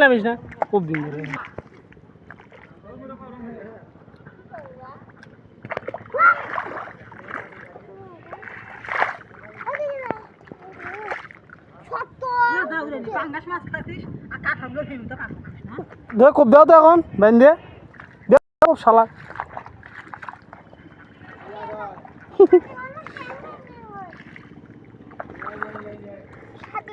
Name is না। খুব দিন ধরে। পাঙ্গাস মাছ খাচ্ছিস আর কাঁঠাগুলো ফেমি তো কাঁঠা খাস না। দে খুব দাও তো এখন বেন দিয়ে খুব শালা। হাতে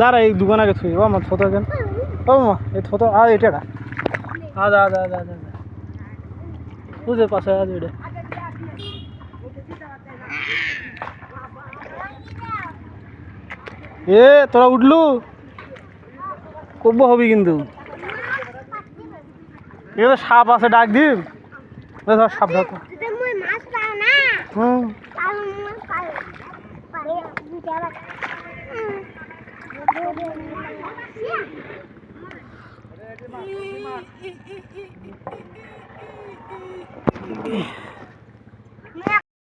দাঁড়া এই দোকান আগে থুই। আমার ছোট কেন? ও মা এই ছোট আ এটা আজ আজ আজ আজ বুঝে পাশে আজ এটা এ তোরা উঠলু? কব্য হবি কিন্তু। এখানে সাপ আছে ডাক দিন ধর সাপ ধর না। হুম। Mark. Mark.